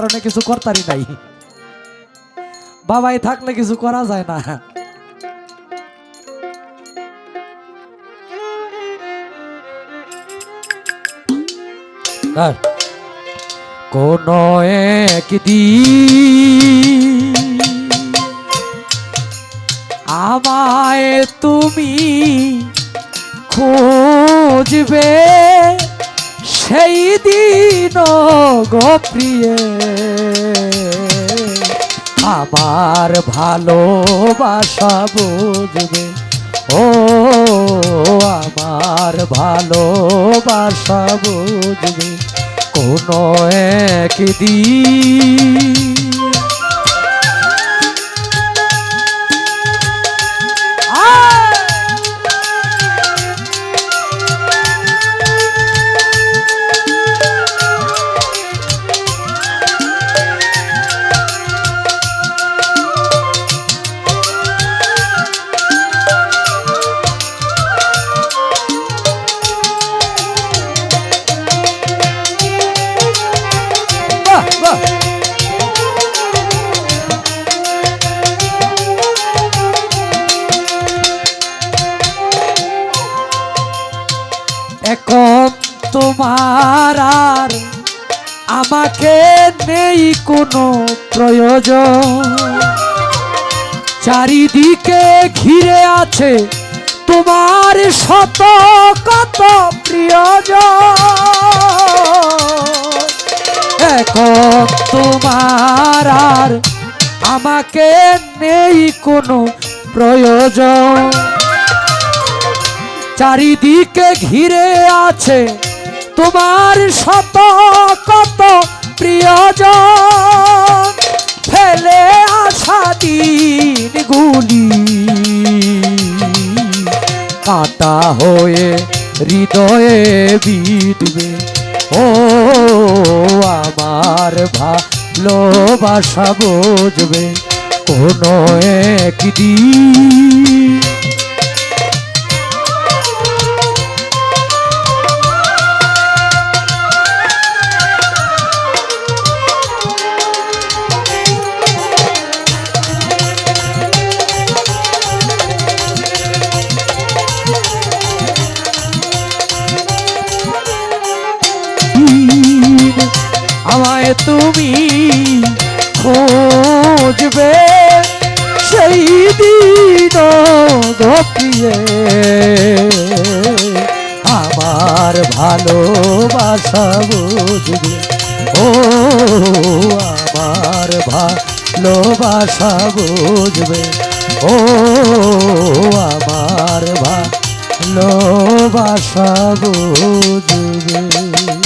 কারণে কিছু করতারি নাই। বাবাই থাকলে কিছু করা যায় না। আর কোন একদিন আমায় তুমি খুঁজবে। সেই দিন গো প্রিয়ে আমার ভালোবাসা বুঝবে। ও আমার ভালোবাসা বুঝবে। কোনো একদিন তোমার আর আমাকে নেই কোনো প্রয়োজন। চারিদিকে ঘিরে আছে তোমার শত কত প্রিয়জন। তোমার আর আমাকে নেই কোনো প্রয়োজন। চারিদিকে ঘিরে আছে তোমার শত কত প্রিয়জন ফেলে আসা দিনগুলি কাটা হয়ে হৃদয়ে বিদবে ও আমার ভালোবাসা বুঝবে কোনো একদিন তুমি খুঁজবে সেই দিন গপিয়ে আমার ভালোবাসা বুঝবে। ও, আমার ভালোবাসা বুঝবে। ও, আমার ভালোবাসা বুঝবে।